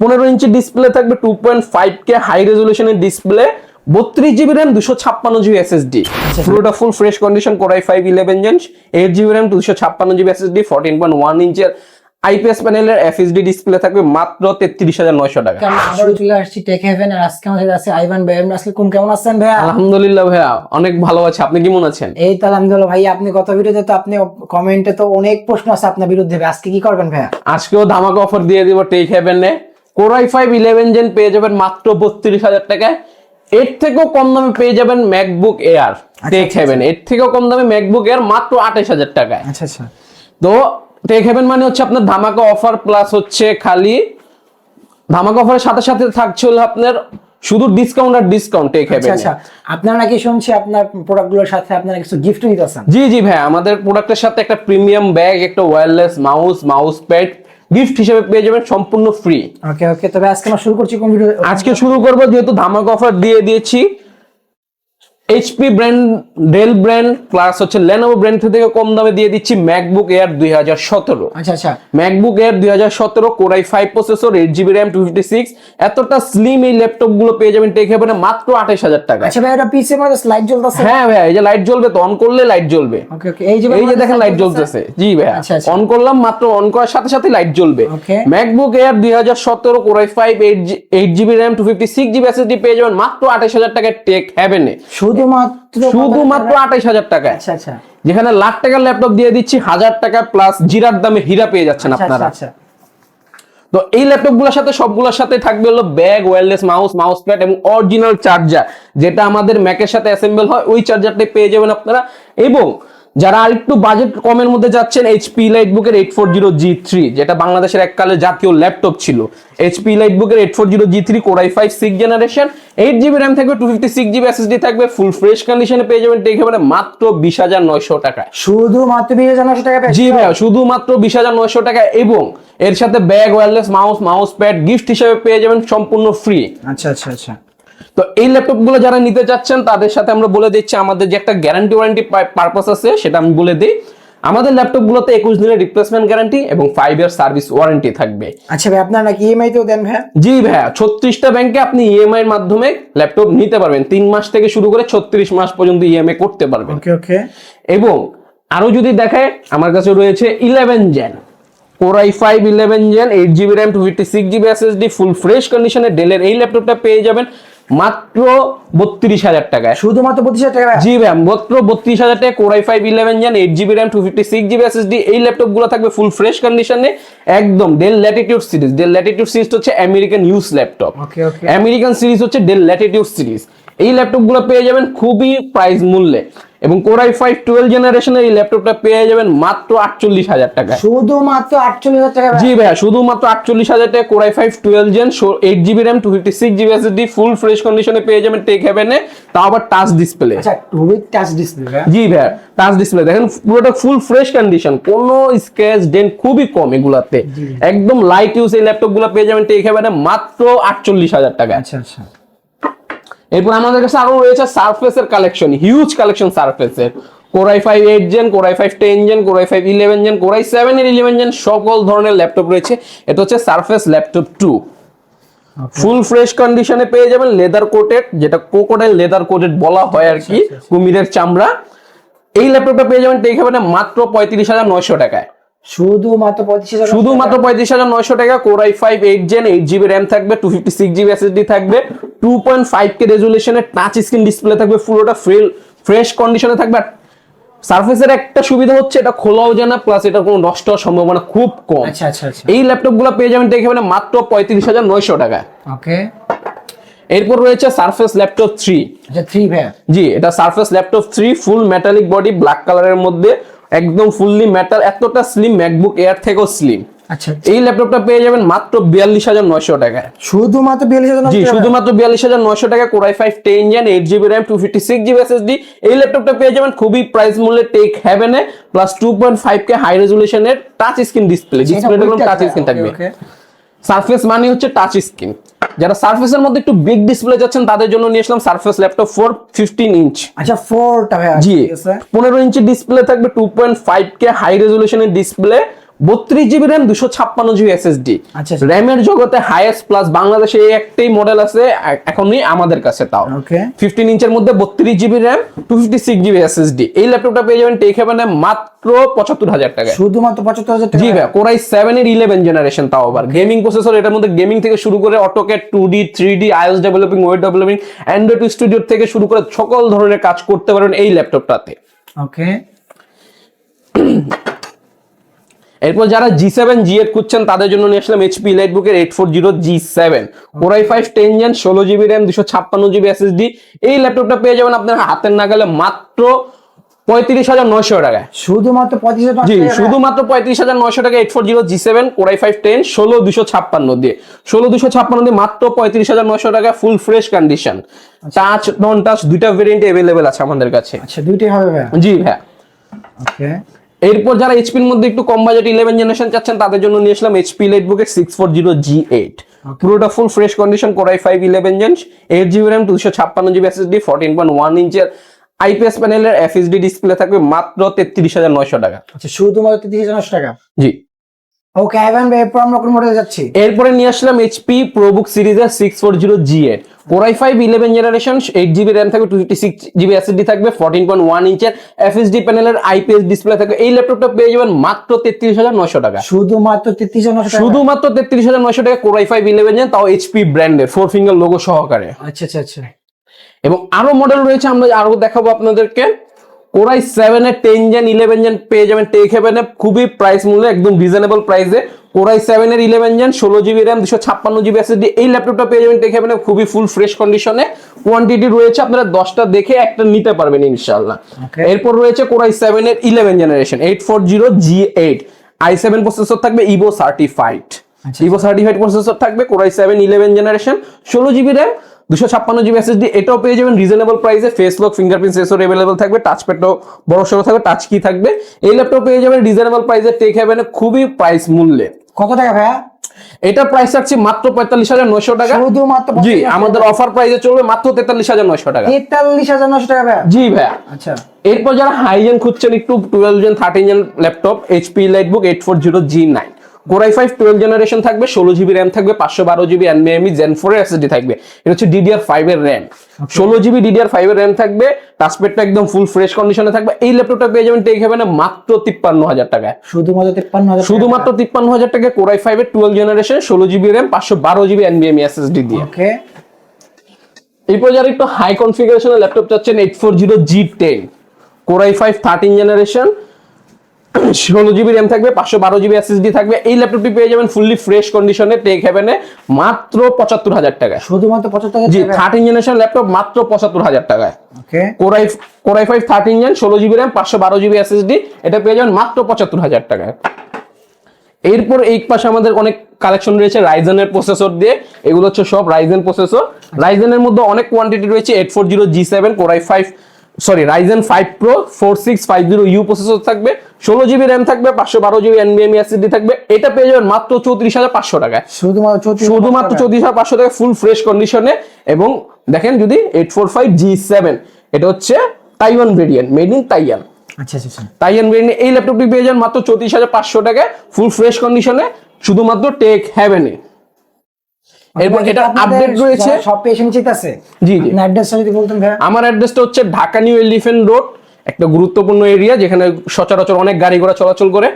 পনেরো ইঞ্চি ডিসপ্লে থাকবে two point five K high রেজলিউশনের display বত্রিশ জিবি র্যাম দুশো ছাপ্পান্ন জিবি এসএসডি পুরোটা full fresh condition core i five eleven gen eight GB RAM দুশো ছাপ্পান্ন GB SSD fourteen point one ইঞ্চের IPS প্যানেলের FHD display থাকবে মাত্র তেত্রিশ হাজার নয়শো টাকা। আবারও চলে আসছি টেক হেভেন আর আজকে আমাদের আছে আইভান ভাই। আপনি আজকে কোন কেমন আছেন ভাইয়া? আলহামদুলিল্লাহ ভাইয়া অনেক ভালো আছে। আপনি কেমন আছেন? এই তো আলহামদুলিল্লাহ ভাই আপনি গত ভিডিওতে তো আপনি কমেন্টে তো অনেক প্রশ্ন আছে আপনার বিরুদ্ধে। আজকে কি করবেন ভাইয়া? আজকেও ধামাকা অফার দিয়ে দিব tech হেভেনে core i five eleven gen পেয়ে যাবেন মাত্র বত্রিশ হাজার টাকায়। এর থেকেও কম দামে পেয়ে যাবেন ম্যাকবুক এয়ার টেক হেভেন এর থেকেও কম দামে ম্যাকবুক এয়ার মাত্র আঠাশ হাজার টাকায়। আচ্ছা আচ্ছা। তো টেক হেভেন মানে হচ্ছে আপনার ধামাকা অফার প্লাস হচ্ছে খালি ধামাকা অফারের সাথে সাথে থাকছে হলো আপনার শুধু ডিসকাউন্ট আর ডিসকাউন্ট টেক হেভেন আচ্ছা। আপনারা নাকি শুনছি আপনার প্রোডাক্টগুলোর সাথে আপনারা কিছু গিফট দিতেছেন? জি জি ভাই আমাদের প্রোডাক্টের সাথে একটা প্রিমিয়াম ব্যাগ একটা wireless mouse mouse pad gift হিসেবে পেয়ে যাবেন সম্পূর্ণ ফ্রি ওকে ওকে তবে আজকে আমরা শুরু করছি কম্পিউটার ভিডিও আজকে শুরু করব যেহেতু ধামাকা অফার দিয়ে দিয়েছি। HP brand Dell brand plus হচ্ছে লেনোভো ব্র্যান্ড থেকে কম দামে দিয়ে দিচ্ছি ম্যাকবুক এয়ার দুই হাজার সতেরো। আচ্ছা আচ্ছা। ম্যাকবুক এয়ার দুই হাজার সতেরো core i five processor eight GB RAM two fifty six এতটা স্লিম এই ল্যাপটপগুলো পেয়ে যাবেন টেক হেভেনে মাত্র আঠাশ হাজার টাকা। আচ্ছা ভাই এটা পিসি মধ্যে স্লাইড জ্বলতেছে? হ্যাঁ ভাই এই যে লাইট জ্বলবে তো অন করলে লাইট জ্বলবে। ওকে ওকে এই যে এই যে দেখেন লাইট জ্বলতেছে? জি ভাইয়া আচ্ছা, আচ্ছা। অন করলাম মাত্র অন করার সাথে সাথে লাইট জ্বলবে. ম্যাকবুক এয়ার দুই হাজার সতেরো core i five eight GB RAM two fifty six GB SSD পেয়ে যাবেন মাত্র আঠাশ হাজার টাকায় টেক হেভেনে শুধুমাত্র শুধুমাত্র হাজার টাকা আচ্ছা আচ্ছা। যেখানে লাখ টাকার ল্যাপটপ দিয়ে দিচ্ছি হাজার টাকা প্লাস জিরার দামে হীরা পেয়ে যাচ্ছেন আচ্ছা আপনারা। আচ্ছা তো এই ল্যাপটপগুলোর সাথে সবগুলোর সাথে থাকবে হলো bag wireless mouse mouse pad এবং অরিজিনাল চার্জার যেটা আমাদের ম্যাকের সাথে অ্যাসেম্বল হয় ওই চার্জারটাই পেয়ে যাবেন আপনারা। এবং যারা আরেকটু বাজেট কমের মধ্যে যাচ্ছেন HP লাইটবুকের eight four zero G three যেটা বাংলাদেশের এককালে জাতীয় ল্যাপটপ ছিল। HP লাইটবুকের eight four zero G three core i five six generation eight GB RAM থাকবে two fifty six GB SSD থাকবে ফুল ফ্রেশ কন্ডিশনে পেয়ে যাবেন টেকে মানে মাত্র বিশ হাজার নয়শো টাকায়। শুধুমাত্র বিশ হাজার নশো টাকা জি ভাইয়া শুধুমাত্র বিশ হাজার নয়শো টাকা এবং এর সাথে bag wireless mouse mouse pad gift হিসেবে পেয়ে যাবেন সম্পূর্ণ ফ্রি আচ্ছা আচ্ছা আচ্ছা। তো এই ল্যাপটপগুলো যারা নিতে চাচ্ছেন তাদের সাথে আমরা বলে দিচ্ছি আমাদের যে একটা গ্যারান্টি ওয়ারেন্টি পারপাস আছে সেটা আমি বলে দিই। আমাদের ল্যাপটপ গুলোতে একুশ দিনের রিপ্লেসমেন্ট গ্যারান্টি এবং ফাইভ ইয়ার সার্ভিস ওয়ারেন্টি থাকবে। আচ্ছা ভাই আপনারা নাকি ইএমআই তেও দেন ভাই জি ভাইয়া ছত্রিশটা ব্যাংকে আপনি ইএমআই এর মাধ্যমে ল্যাপটপ নিতে পারবেন। তিন মাস থেকে শুরু করে ছত্রিশ মাস পর্যন্ত ইএমআই করতে পারবেন। ওকে ওকে এবং আরও যদি দেখায় আমার কাছে রয়েছে eleven gen core i five eleven gen eight GB RAM two fifty six GB SSD full fresh কন্ডিশনে ডেলের এই ল্যাপটপটা পেয়ে যাবেন। মাত্র বত্রিশ হাজার টাকায়। শুধুমাত্র বত্রিশ হাজার টাকা জি ম্যাম মাত্র বত্রিশ হাজার টাকা core i five eleven gen eight GB RAM two fifty six GB SSD এই ল্যাপটপগুলো থাকবে ফুল ফ্রেশ কন্ডিশনে একদম Dell Latitude series Dell Latitude series হচ্ছে American use laptop American series হচ্ছে ডেল ল্যাটিটিউড সিরিজ এই ল্যাপটপগুলো পেয়ে যাবেন খুবই প্রাইস মূল্যে। এবং কোরাই ফাইভ টুয়েলভ জেনারেশনের এই ল্যাপটপটা পেয়ে যাবেন মাত্র আটচল্লিশ হাজার টাকা শুধুমাত্র আটচল্লিশ হাজার টাকা জি ভাইয়া শুধুমাত্র আটচল্লিশ হাজার টাকা core i five twelve gen eight GB RAM two fifty six GB SSD full fresh কন্ডিশনে পেয়ে যাবেন টেক হেভেনে তাও আবার টাচ ডিসপ্লে আচ্ছা টাচ ডিসপ্লে জি ভাইয়া টাচ ডিসপ্লে দেখেন পুরোটা ফুল ফ্রেশ কন্ডিশন কোনো স্ক্র্যাচ ডেন্ট খুবই কম এগুলাতে। একদম লাইট ইউজ এই ল্যাপটপগুলো পেয়ে যাবেন টেক হেভেনে মাত্র আটচল্লিশ হাজার টাকা আচ্ছা আচ্ছা। এরপর আমাদের কাছে আরও রয়েছে সারফেসের কালেকশন হিউজ কালেকশন সারফেসের core i five eight gen core i five ten gen core i five eleven gen core i seven এর ইলেভেন জেন সকল ধরনের ল্যাপটপ রয়েছে। এটা হচ্ছে surface laptop two full fresh কন্ডিশনে পেয়ে যাবেন লেদার কোটেড যেটা কোকোডাইল লেদার কোটেড বলা হয় আর কি কুমিরের চামড়া। এই ল্যাপটপটা পেয়ে যাবেন টেক হেভেনে মাত্র পঁয়ত্রিশ হাজার নয়শো টাকায়। শুধুমাত্র শুধুমাত্র পঁয়ত্রিশ হাজার নয়শো টাকা core i five eight gen eight GB RAM থাকবে two fifty six GB SSD থাকবে টু পয়েন্ট ফাইভ কে রেজুলেশনের টাচ স্ক্রিন ডিসপ্লে থাকবে পুরোটা ফ্রেশ কন্ডিশনে থাকবে। আর সার্ফেসের একটা সুবিধা হচ্ছে এটা খোলাও যায় না প্লাস এটা কোনো নষ্ট হওয়ার সম্ভাবনা খুব কম। আচ্ছা আচ্ছা আচ্ছা। এই ল্যাপটপগুলো পেয়ে যাবেন দেখে মানে মাত্র পঁয়ত্রিশ হাজার নয়শো টাকা ওকে। এরপর রয়েছে সার্ফেস ল্যাপটপ থ্রি থ্রি ভাই জি এটা surface laptop three full metallic body black কালারের মধ্যে একদম ফুললি মেটাল এতটা স্লিম ম্যাকবুক এয়ার থেকেও স্লিম আচ্ছা। এই ল্যাপটপটা পেয়ে যাবেন মাত্র বিয়াল্লিশ হাজার নয়শো টাকায়। শুধুমাত্র বিয়াল্লিশ হাজার জি শুধুমাত্র বিয়াল্লিশ হাজার নয়শো টাকা core i five ten gen eight GB RAM two fifty six GB SSD এই ল্যাপটপটা পেয়ে যাবেন খুবই প্রাইস মূল্যে take হ্যাভেনে plus two point five K high রেজুলেশনের touch screen display ডিসপ্লেটা টাচ স্ক্রিন থাকবে। সারফেস মানে হচ্ছে টাচ স্ক্রিন যারা সার্ফেসের মধ্যে একটু বিগ ডিসপ্লে যাচ্ছেন তাদের জন্য নিয়ে আসলাম surface laptop four fifteen inch আচ্ছা ফোরটা জি। পনেরো ইঞ্চি ডিসপ্লে থাকবে two point five K high রেজলিউশনের display বত্রিশ জিবি র্যাম দুশো ছাপ্পান্ন জিবি এসএসডি র্যামের জগতে হাইয়েস্ট প্লাস বাংলাদেশে এই একটাই মডেল আছে এখনই আমাদের কাছে তাও। ওকে ফিফটিন ইঞ্চের মধ্যে বত্রিশ GB RAM two fifty six GB SSD এই ল্যাপটপটা পেয়ে যাবেন টেক হেভেনে মাত্র পঁচাত্তর হাজার টাকা শুধুমাত্র পঁচাত্তর হাজার টাকা জি ভাই কোরাই সেভেন এর ইলেভেন জেনারেশন তাও আবার। গেমিং প্রসেসর এটার মধ্যে গেমিং থেকে শুরু করে AutoCAD two D three D IS developing web developing Android studio থেকে শুরু করে সকল ধরনের কাজ করতে পারেন এই ল্যাপটপটাতে ওকে এরপর যারা জি সেভেন জি এইট খুঁজছেন তাদের জন্য নিয়ে আসলাম HP লাইটবুকের eight four zero G seven core i five ten gen ষোলো জিবি র্যাম দুশো ছাপ্পান্ন জিবি এসএসডি এই ল্যাপটপটা পেয়ে যাবেন আপনার হাতের নাগালে মাত্র পঁয়ত্রিশ হাজার নয়শো টাকায়। শুধুমাত্র হাজার জি? শুধুমাত্র পঁয়ত্রিশ হাজার নয়শো টাকা eight four zero G seven core i five ten ষোলো দুশো ছাপ্পান্ন দিয়ে। ষোলো দুশো ছাপ্পান্ন দিয়ে মাত্র পঁয়ত্রিশ হাজার নয়শো টাকা full fresh condition touch non touch দুইটা ভেরিয়েন্ট অ্যাভেলেবেল আছে আমাদের কাছে। আচ্ছা দুইটাই হবে ভাই জি হ্যাঁ ওকে এরপর যারা এইচপির মধ্যে একটু কম বাজেট ইলেভেন জেনারেশন চাচ্ছেন তাদের জন্য নিয়ে আসলাম HP লাইটবুকের six four zero G eight পুরোটা full fresh condition core i five eleven gen eight GB RAM দুশো ছাপ্পান্ন GB SSD fourteen point one ইঞ্চের IPS প্যানেলের এফএসডি ডিসপ্লে থাকবে মাত্র তেত্রিশ হাজার নয়শো টাকা। আচ্ছা শুধুমাত্র তেত্রিশ হাজার নয়শো টাকা? জি। ওকে এভেন ভাই এরপর আমরা কোন মডেলে যাচ্ছি? এরপরে নিয়ে আসলাম এইচপি প্রোবুক সিরিজের সিক্স ফোর জিরো জি এর। Core i five eleven generation eight GB RAM থাকবে two fifty six GB SSD থাকবে ফোরটিন পয়েন্ট ওয়ান ইঞ্চের এফএসডি প্যানেলের আইপিএস ডিসপ্লে থাকবে। এই ল্যাপটপটা পেয়ে যাবেন মাত্র তেত্রিশ হাজার নয়শো টাকা। শুধুমাত্র তেত্রিশ হাজার নশো টাকা? শুধুমাত্র তেত্রিশ হাজার নয়শো টাকা core i five eleven gen তাও এইচপি ব্র্যান্ডের ফোর ফিঙ্গার লোগো সহকারে। আচ্ছা আচ্ছা আচ্ছা। এবং আরও মডেল রয়েছে আমরা আরও দেখাবো আপনাদেরকে। কোরাই সেভেন এর টেন জেন ইলেভেন জেন পেয়ে যাবেন টেক হেভেনে খুবই প্রাইস মূল্যে একদম রিজনেবল প্রাইসে কোরাই সেভেন এর ইলেভেন জেন ষোলো জিবি র্যাম দুশো ছাপ্পান্ন জিবি এসএসডি এই ল্যাপটপটা পেয়ে যাবেন টেক হেভেনে খুবই ফুল ফ্রেশ কন্ডিশনে কোয়ান্টিটি রয়েছে আপনারা দশটা দেখে একটা নিতে পারবেন ইনশাল্লাহ এরপর রয়েছে কোরাই সেভেন এর eleven generation eight four zero G eight i seven processor থাকবে Evo certified. Evo certified processor থাকবে core i seven eleven generation ষোলো জিবি র্যাম দুশো ছাপ্পান্ন জিবি এসএসডি এটাও পেয়ে যাবেন রিজনেবল প্রাইসে face lock fingerprint sensor available থাকবে টাচ প্যাডও বড় সড়ো থাকবে টাচ কি থাকবে। এই ল্যাপটপ পেয়ে যাবেন রিজনেবল প্রাইসে টেক হ্যাভেনে খুবই প্রাইস মূল্যে। কত টাকা ভাইয়া? এটা প্রাইস রাখছি মাত্র পঁয়তাল্লিশ হাজার নয়শো টাকা। শুধুমাত্র জি আমাদের অফার প্রাইসে চলবে মাত্র তেতাল্লিশ হাজার নয়শো টাকা। তেতাল্লিশ হাজার নশো টাকা ভাইয়া? জি ভাইয়া। আচ্ছা। এরপর যারা হাইজেন খুঁজছেন একটু twelve gen thirteen gen laptop HP EliteBook eight four zero G nine core i five twelve generation থাকবে ষোলো জিবি র্যাম থাকবে পাঁচশো বারো জিবি এনবিএমই জেন ফোর এসএসডি থাকবে। এটা হচ্ছে ডিডিআর ফাইভ এর র্যাম ষোলো জিবি ডিডিআর ফাইভ এর র্যাম থাকবে টাচপ্যাডটা একদম ফুল ফ্রেশ কন্ডিশনে থাকবে। এই ল্যাপটপটা পেয়ে যাবেন টেক হেভেনে মাত্র তিপ্পান্ন হাজার টাকায়। শুধুমাত্র তিপ্পান্ন হাজার শুধুমাত্র তিপ্পান্ন হাজার টাকা কোরাই ফাইভ এর টুয়েলভ জেনারেশন ষোলো জিবি র্যাম পাঁচশো বারো জিবি এনবিএমই এসএসডি দিয়ে। ওকে এরপর যারা একটু হাই কনফিগারেশনের ল্যাপটপ চাচ্ছেন eight four zero G ten core i five thirteen generation ষোলো জিবি র্যাম থাকবে পাঁচশো বারো জিবি এসএসডি থাকবে। এই ল্যাপটপটি পেয়ে যাবেন ফুললি ফ্রেশ কন্ডিশনে টেক হেভেনে মাত্র পঁচাত্তর হাজার টাকায়। শুধুমাত্র পঁচাত্তর জি থার্টিন জেনারেশন ল্যাপটপ মাত্র পঁচাত্তর হাজার টাকায়। Core i core i five thirteen gen ষোলো জিবি র্যাম পাঁচশো বারো জিবি এসএসডি এটা পেয়ে যাবেন মাত্র পঁচাত্তর হাজার টাকায়। এরপর এই পাশে আমাদের অনেক কালেকশন রয়েছে রাইজেনের প্রসেসর দিয়ে। এগুলো হচ্ছে সব রাইজেন প্রসেসর রাইজেনের মধ্যে অনেক কোয়ান্টিটি রয়েছে eight four zero G seven core i five sorry Ryzen five pro four six five zero U processor থাকবে ষোলো জিবি র্যাম থাকবে পাঁচশো বারো জিবি এনবিএম এসএসডি থাকবে এটা পেয়ে যাবেন মাত্র চৌত্রিশ হাজার পাঁচশো টাকায়। শুধুমাত্র শুধুমাত্র চৌত্রিশ হাজার পাঁচশো টাকা ফুল ফ্রেশ কন্ডিশনে এবং দেখেন যদি eight four five G seven এটা হচ্ছে Taiwan variant made in Taiwan আচ্ছা আচ্ছা আচ্ছা। তাইয়ান ভেরিয়েন্ট এই ল্যাপটপটি পেয়ে যান মাত্র চৌত্রিশ হাজার পাঁচশো টাকায় ফুল ফ্রেশ কন্ডিশনে শুধুমাত্র টেক হ্যাভেনে এরপর এটা আপডেট রয়েছে? সব পেশেন্ট আছে? জি জি। আপনার অ্যাড্রেসটা যদি বলতেন ভাইয়া। আমার অ্যাড্রেসটা হচ্ছে ঢাকা নিউ এলিফেন্ট রোড একটা গুরুত্বপূর্ণ এরিয়া যেখানে সচরাচর অনেক গাড়ি ঘোড়া চলাচল করে।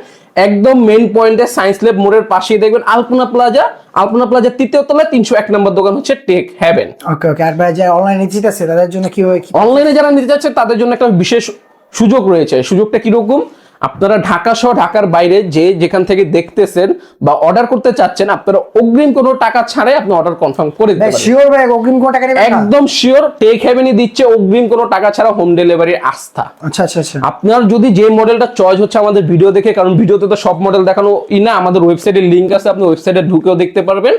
একদম মেন পয়েন্টে সায়েন্স ল্যাব মোড়ের পাশেই দেখবেন আলপনা প্লাজা আলপনা প্লাজার তৃতীয় তলায় তিনশো এক নম্বর দোকান হচ্ছে টেক হ্যাভেন ওকে ওকে আর ভাই যে অনলাইনে চিত আছে তাদের জন্য কি হয়? অনলাইনে যারা নিতে যাচ্ছে তাদের জন্য একটা বিশেষ সুযোগ রয়েছে। সুযোগটা কীরকম? আপনারা ঢাকা সহ ঢাকার বাইরে যে যেখান থেকে দেখতেছেন বা অর্ডার করতে চাচ্ছেন আপনারা অগ্রিম কোনো টাকা ছাড়াই আপনি অর্ডার কনফার্ম করে দিতে শিওর ভাই অগ্রিম কোন টাকা নেবেন একদম শিওর টেক হেভেনই দিচ্ছে অগ্রিম কোনো টাকা ছাড়া হোম ডেলিভারির আস্থা। আচ্ছা আচ্ছা আচ্ছা। আপনার যদি যে মডেলটা চয়েস হচ্ছে আমাদের ভিডিও দেখে কারণ ভিডিওতে তো সব মডেল দেখানো ই না আমাদের ওয়েবসাইটের লিংক আছে আপনি ওয়েবসাইটে ঢুকেও দেখতে পারবেন।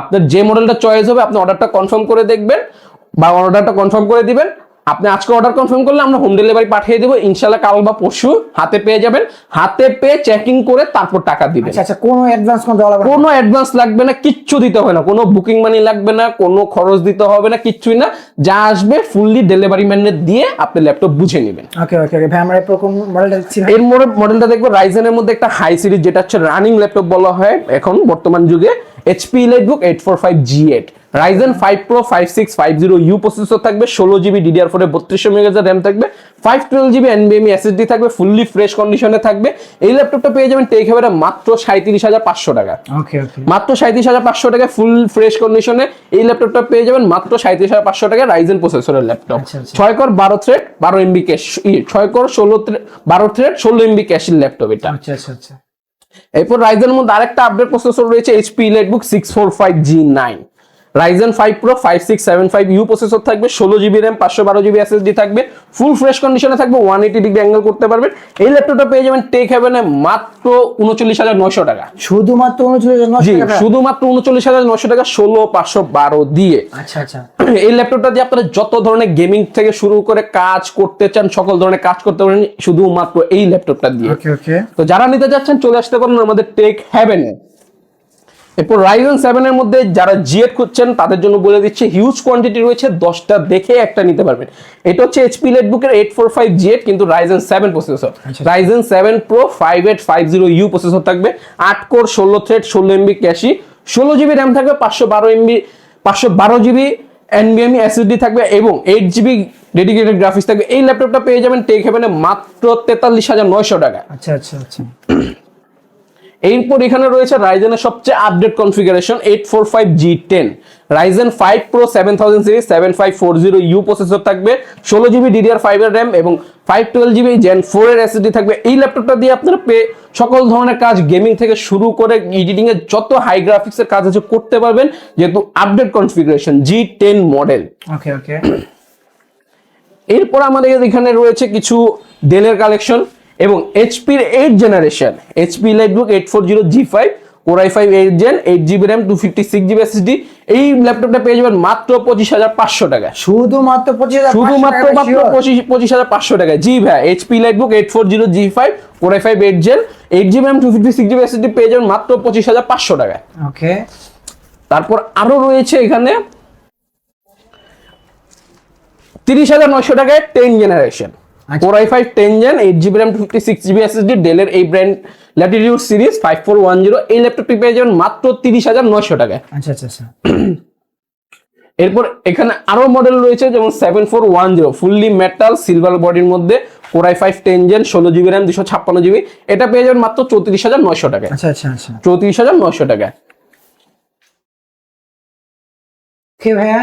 আপনার যে মডেলটা চয়েস হবে আপনি অর্ডারটা কনফার্ম করে দেখবেন বা অর্ডারটা কনফার্ম করে দিবেন। আপনি আজকে অর্ডার কনফার্ম করলে আমরা হোম ডেলিভারি পাঠিয়ে দেবো। ইনশাল্লাহ কাল বা পরশু হাতে পেয়ে যাবেন। হাতে পেয়ে চেকিং করে তারপর টাকা দিবেন। আচ্ছা আচ্ছা কোনো অ্যাডভান্স কোনো দেওয়া লাগবে? কোনো অ্যাডভান্স লাগবে না কিচ্ছু দিতে হবে না। কোনো বুকিং মানি লাগবে না কোনো খরচ দিতে হবে না কিচ্ছুই না। যা আসবে ফুললি ডেলিভারি ম্যানের দিয়ে আপনি ল্যাপটপ বুঝে নেবেন। ওকে ওকে ওকে ভাই আমরা এরপর কোন মডেলটা ভাই এর মডেল মডেলটা দেখব রাইজেনের মধ্যে একটা হাই সিরিজ যেটা হচ্ছে রানিং ল্যাপটপ বলা হয় এখন বর্তমান যুগে। HP EliteBook eight four five G eight Ryzen five pro five six five zero U processor থাকবে ষোলো জিবি ডিডিআর ফোরে বত্রিশশো মেগাজের র্যাম থাকবে ফাইভ টুয়েলভ জিবি এনবিএমই এসএসডি থাকবে ফুললি ফ্রেশ কন্ডিশনে থাকবে। এই ল্যাপটপটা পেয়ে যাবেন টেক হেভারে মাত্র সাঁত্রিশ হাজার পাঁচশো টাকা। ওকে ওকে মাত্র সাঁত্রিশ হাজার পাঁচশো টাকায় ফুল ফ্রেশ কন্ডিশনে এই ল্যাপটপটা পেয়ে যাবেন মাত্র সাঁত্রিশ হাজার পাঁচশো টাকায় রাইজেন প্রসেসরের ল্যাপটপ। ছয় কর বারো থ্রেড বারো এমবি ক্যাশ ছয় কর ষোলো বারো থ্রেড ষোলো এমবি ক্যাশের ল্যাপটপ এটা। আচ্ছা আচ্ছা আচ্ছা। এরপর রাইজেনের মধ্যে আরেকটা আপডেট প্রসেসর রয়েছে HP EliteBook six four five G nine Ryzen five pro five six seven five U processor থাকবে ষোলো জিবি র্যাম পাঁচশো বারো জিবি এসএসডি থাকবে ফুল ফ্রেশ কন্ডিশনে থাকবে ওয়ান এইটি ডিগ্রি অ্যাঙ্গেল করতে পারবেন। এই ল্যাপটপটা পেয়ে যাবেন টেক হেভেনে মাত্র উনচল্লিশ হাজার নয়শো টাকা। শুধুমাত্র উনচল্লিশ টাকা? শুধুমাত্র উনচল্লিশ হাজার নশো টাকা ষোলো পাঁচশো বারো দিয়ে। আচ্ছা আচ্ছা। এই ল্যাপটপটা দিয়ে আপনারা যত ধরনের গেমিং থেকে শুরু করে কাজ করতে চান সকল ধরনের কাজ করতে পারেন শুধুমাত্র এই ল্যাপটপটা দিয়ে। ওকে ওকে তো যারা নিতে যাচ্ছেন চলে আসতে পারেন আমাদের টেক হ্যাভেনে এরপর রাইজেন সেভেন এর মধ্যে যারা জিএড খুঁজছেন তাদের জন্য বলে দিচ্ছে হিউজ কোয়ান্টিটি রয়েছে দশটা দেখে একটা নিতে পারবেন। এটা হচ্ছে এইচপি লেটবুকের এইট ফোর ফাইভ জিএড কিন্তু Ryzen seven processor. Ryzen seven pro five eight five zero U processor থাকবে আট কোর ষোলো থ্রেড ষোলো এমবি ক্যাশি। ষোলো জিবি র্যাম থাকবে পাঁচশো বারো এমবি পাঁচশো বারো জিবি এনবিএমই এসএসডি থাকবে এবং এইট জিবি ডেডিকেটেড গ্রাফিক্স থাকবে। এই ল্যাপটপটা পেয়ে যাবেন টেক হেভেনে মাত্র তেতাল্লিশ হাজার নয়শো টাকা। আচ্ছা আচ্ছা আচ্ছা। এরপর এখানে রয়েছে রাইজেনের সবচেয়ে update configuration eight four five G ten Ryzen five pro seven thousand series seven five four zero U processor থাকবে ষোলো জিবি ডিডিআর ফাইভ এর র্যাম এবং five twelve GB gen four এর এসএসডি থাকবে। এই ল্যাপটপটা দিয়ে আপনারা পে সকল ধরনের কাজ গেমিং থেকে শুরু করে এডিটিং এর যত হাই গ্রাফিক্সের কাজ আছে করতে পারবেন যেহেতু update configuration G ten model okay okay এরপর আমাদের এখানে রয়েছে কিছু ডেলের কালেকশন এবং এইচপির eight generation HP EliteBook eight four zero G five core i five eight gen eight GB RAM two fifty six GB SSD এই ল্যাপটপটা পেয়ে যাবেন মাত্র পঁচিশ হাজার পাঁচশো টাকা। শুধুমাত্র পঁচিশ হাজার শুধুমাত্র মাত্র পঁচিশ পঁচিশ হাজার পাঁচশো টাকা। জি ভাই HP EliteBook eight four zero G five core i five eight gen eight GB RAM two fifty six GB SSD পেয়ে যাবেন মাত্র পঁচিশ হাজার পাঁচশো টাকা। ওকে তারপর আরও রয়েছে এখানে তিরিশ হাজার নয়শো টাকায় ten generation. Four i five ten gen eight GB RAM two fifty six GB SSD ডেলের এই brand Latitude series five four one zero এই ল্যাপটপটি পেয়ে যাবেন মাত্র তিরিশ হাজার নয়শো টাকায়। আচ্ছা আচ্ছা আচ্ছা। এরপর এখানে আরও মডেল রয়েছে যেমন seven four one zero fully metal silver বডির মধ্যে four i five ten gen ষোলো জিবি র্যাম দুশো ছাপ্পান্ন জিবি এটা পেয়ে যাবেন মাত্র চৌত্রিশ হাজার নয়শো টাকায়। আচ্ছা আচ্ছা আচ্ছা। চৌত্রিশ হাজার নয়শো টাকায়। ওকে ভাইয়া।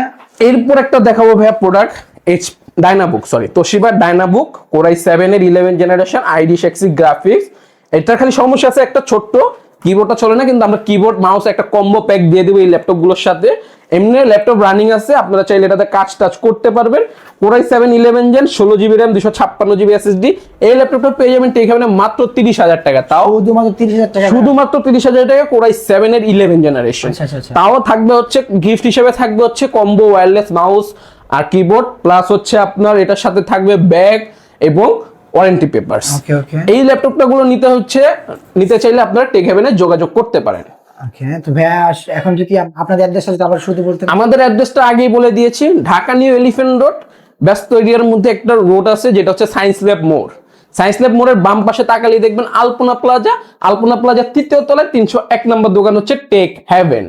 এরপর একটা দেখাবো ভাইয়া product H Dynabook sorry Toshiba Dynabook core i seven এর ইলেভেন জেনারেশন আইডি সেক্সি গ্রাফিক্স এটার খালি সমস্যা আছে একটা ছোট্ট কিবোর্ডটা চলে না কিন্তু আমরা কিবোর্ড মাউস একটা কম্বো প্যাক দিয়ে দেবো এই ল্যাপটপগুলোর সাথে। এমনি ল্যাপটপ রানিং আছে আপনারা চাইলে এটাতে কাজ টাচ করতে পারবেন। Core i seven eleven gen ষোলো জিবি র্যাম দুশো ছাপ্পান্ন জিবি এসএসডি এই ল্যাপটপটা পেয়ে যাবেন টেক হেভেনে মাত্র তিরিশ হাজার টাকা তাও শুধুমাত্র তিরিশ হাজার টাকা। শুধুমাত্র তিরিশ হাজার টাকা কোরাই সেভেন এর ইলেভেন জেনারেশন আচ্ছা, আচ্ছা, আচ্ছা। তাও থাকবে হচ্ছে গিফট হিসেবে থাকবে হচ্ছে কম্বো ওয়্যারলেস মাউস আর কিবোর্ড প্লাস হচ্ছে আপনার এটার সাথে থাকবে ব্যাগ এবং ওয়ারেন্টি পেপারস ওকে ওকে এই ল্যাপটপটা গুলো নিতে হচ্ছে নিতে চাইলে আপনারা টেক হেভেনে যোগাযোগ করতে পারেন। তো এখন যদি আপনাদের অ্যাড্রেসটা যদি আবার শুধু বলতে আমাদের অ্যাড্রেসটা আগেই বলে দিয়েছি ঢাকা নিউ এলিফেন্ট রোড ব্যস্ত এরিয়ার মধ্যে একটা রোড আছে যেটা হচ্ছে সায়েন্স ল্যাব মোড় সায়েন্স ল্যাব মোড়ের বাম পাশে তাকালেই দেখবেন আলপনা প্লাজা আলপনা প্লাজার তৃতীয় তলায় তিনশো এক নম্বর দোকান হচ্ছে টেক হ্যাভেন